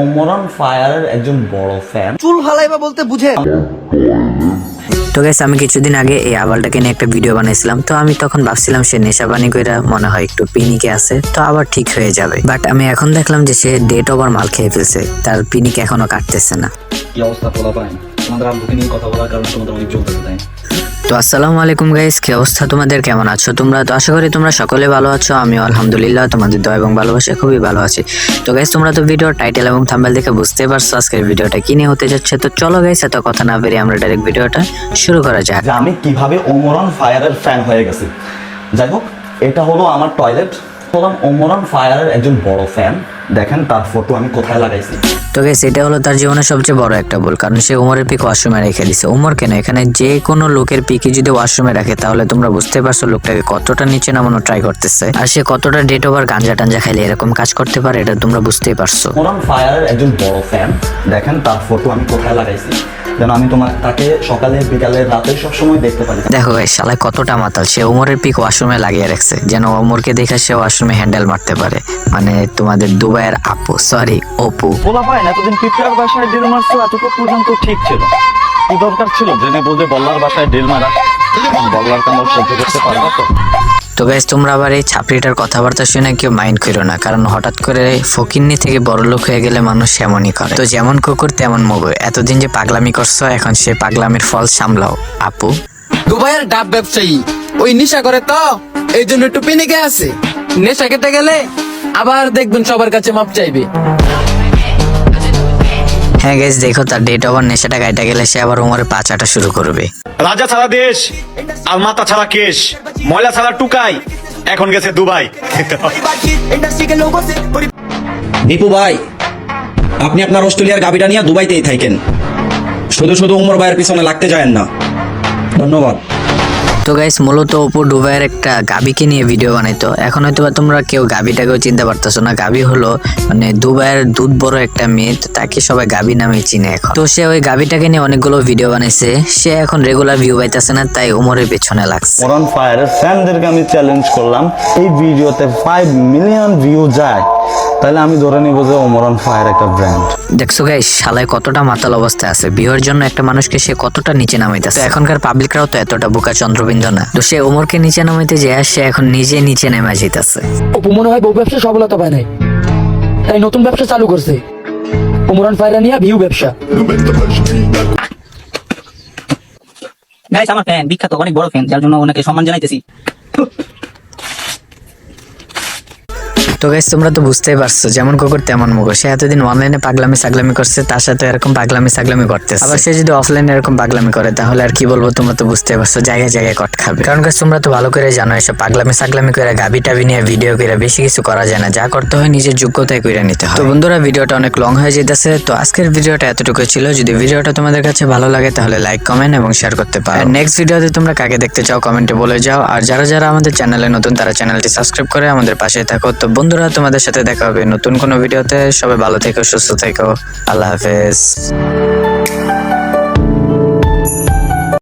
ওমরান ফায়ারের একজন বড় ফ্যান চুল ফালাইবা বলতে বুঝেন তো গাইস আমি কিছুদিন আগে এই আবালটাকে নিয়ে একটা ভিডিও বানাইছিলাম। তো আমি তখন ভাবছিলাম সে নেশা পানি কইরা মনে হয় একটু পিনিকে আছে তো আবার ঠিক হয়ে যাবে। বাট আমি এখন দেখলাম যে সে ডেট ওভার মাল খেয়ে ফেলছে তার পিনিক এখনও কাটতেছে না। কি অবস্থা বলা পায় তোমাদের আব্বুকে নিয়ে কথা বলার কারণে তোমাদের অনেক চলতেছে তাই না? তো আসসালামু আলাইকুম গাইস কি অবস্থা তোমাদের? কেমন আছো তোমরা? তো আশা করি তোমরা সকলে ভালো আছো আমি আলহামদুলিল্লাহ, তোমাদের দয়া এবং ভালোবাসা খুবই ভালো আছি। তো গাইস তোমরা তো ভিডিও টাইটেল এবং থাম্বেল দেখে বুঝতেই পারছ আজকের ভিডিওটা কি নিয়ে হতে যাচ্ছে। তো চলো গাইস এত কথা না বেরিয়ে আমরা ডাইরেক্ট ভিডিওটা শুরু করা যাক। আমি কীভাবে ওমরান ফায়ারের ফ্যান হয়ে গেছি। যাই হোক, এটা হলো আমার টয়লেট হলাম ওমরান ফায়ারের একজন বড় ফ্যান দেখেন তার ফটো আমি কোথায় লাগাইছি। তো গাইস এটা হলো তার জীবনের সবচেয়ে বড় একটা ভুল, কারণ সে উমরের পিক ওয়াশরুমে রেখে দিছে। উমর কেন? এখানে যে কোনো লোকের পিকে যদি ওয়াশরুমে রাখে, তাহলে তোমরা বুঝতে পারছ লোকটাকে কতটা নিচে নামানো ট্রাই করতেছে। আর সে কতটা ডেট ওভার গাঞ্জা টাঞ্জা খাইলে এরকম কাজ করতে পারে, এটা তোমরা বুঝতেই পারছ। একজন বড় ফ্যান দেখেন তার ফটো আমি কোথায় লাগাইছি। যেন আমি তোমার তাকে সকালে বিকালে রাতে সবসময় দেখতে পারি। দেখো গাইস শালায় কতটা মাতাল সে উমরের পিক ওয়াশরুমে লাগিয়ে রাখছে যেন ওমরকে দেখে সে ওয়াশরুমে হ্যান্ডেল মারতে পারে। মানে তোমাদের দুবাইয়ের আপু সরি অপু। বলা হয় না এতদিন পিঁপড়ার বাসায় ডিল মারছো এতটুকু পর্যন্ত ঠিক ছিল। কি দরকার ছিল? জেনে বুঝে বল্লার বাসায় ডিল মারা। বল্লার কামড় সহ্য করতে পারব তো? তো গাইস তোমরা আবার এই ছাপড়িটার কথাবার্তা শুনে কেউ মাইন্ড করো না, কারণ হঠাৎ করে ফকিন্নি থেকে বড় লোক হয়ে গেলে মানুষ এমনই করে। তো যেমন কুকুর, তেমন মগু। এতদিন যে পাগলামি করছ, এখন সে পাগলামির ফল সামলাও। আপু? দুবাইয়ের ডাব ব্যবসায়ী, ওই নেশা করে তো, এই জন্য একটু পিনিকে আছে। নেশা কেটে গেলে আবার দেখবেন সবার কাছে মাপ চাইবে। হ্যাঁ গেস দেখো তার ডেট ওভার নেশাটা গাইটা গেলে সে আবার উমরে পাচাটা শুরু করবে। রাজা ছাড়া দেশ আর মাতা ছাড়া কেশ ময়লা ছাড়া টুকাই এখন গেছে দুবাই। দীপু ভাই আপনি আপনার অস্ট্রেলিয়ার গাবিটা নিয়ে দুবাইতেই থাকেন। শুধু শুধু উমর ভাইয়ের পিছনে লাগতে যায়েন না। ধন্যবাদ। তো গাইস মূলত অপু ডুবাইয়ের একটা গাবিকে নিয়ে ভিডিও বানাইতো। এখন হয়তো তোমরা কেউ গাবিটাকেও চিনতে পারতেছো না। গাবি হলো মানে দুবাইয়ের দুধ বড় একটা মেয়ে তাকে সবাই গাবি নামে চিনে এখন। তো সে ওই গাবিটাকে নিয়ে অনেকগুলো ভিডিও বানাইছে। সে এখন রেগুলার ভিউ পাইতেছে না, তাই উমরের পেছনে লাগছে। ওমরান ফায়ারের ফ্যানদেরকে আমি চ্যালেঞ্জ করলাম, এই ভিডিওতে ফাইভ মিলিয়ন ভিউ যায়। তাহলে আমি ধরে নিব যে ওমরান ফায়ার একটা ব্র্যান্ড দেখছ গাইস শালায় কতটা মাতাল অবস্থায় আছে। বিয়ের জন্য একটা মানুষকে সে কতটা নিচে নামাইতেছে। এখনকার পাবলিকরাও তো এতটা বোকা চন্দ্রবিন্দু না। তো সে ওমরকে নিচে নামাইতে যায় সে এখন নিজে নিচে নেমে যেতেছে অপু মনে হয় বউ ব্যবসা সফলতা পায় নাই। তাই নতুন ব্যবসা চালু করছে। উমরান ফায়রা নিয়ে ভিউ ব্যবসা। গাইস আমার ফ্যান বিখ্যাত অনেক বড় ফ্যান যার জন্য ওনাকে সম্মান জানাইতেছি। তো গাইস তোমরা তো বুঝতেই পারছ, যেমন কুকুর তেমন মুখ সে এতদিন অনলাইনে পাগলামি সাগলামি করছে, তার সাথে এরকম পাগলামি সাগলামি করতেছে। আবার সে যদি অফলাইনে এরকম পাগলামি করে, তাহলে আর কি বলব, তোমরা তো বুঝতেই পারছ, জায়গায় জায়গায় কট খাবে। কারণ গাছ তোমরা তো ভালো করে জানো, এসব পাগলামি সাগলামি করে, গাবি টাবি নিয়ে ভিডিও করে, বেশি কিছু করা যায় না। যা করতে হয় নিজের যোগ্যতায় করে নিতে হয়। তো বন্ধুরা ভিডিওটা অনেক লং হয়ে যেতেছে তো আজকের ভিডিওটা এতটুকু ছিল। যদি ভিডিওটা তোমাদের কাছে ভালো লাগে, তাহলে লাইক কমেন্ট এবং শেয়ার করতে পারো। নেক্সট ভিডিওতে তোমরা কাকে দেখতে চাও কমেন্টে বলে যাও। আর যারা যারা আমাদের চ্যানেলে নতুন, তারা চ্যানেলটি সাবস্ক্রাইব করে আমাদের পাশে থাকো। তো বন্ধুরা, তোমাদের সাথে দেখা হবে নতুন কোনো ভিডিওতে। সবাই ভালো থেকো, সুস্থ থেকো। আল্লাহ হাফেজ।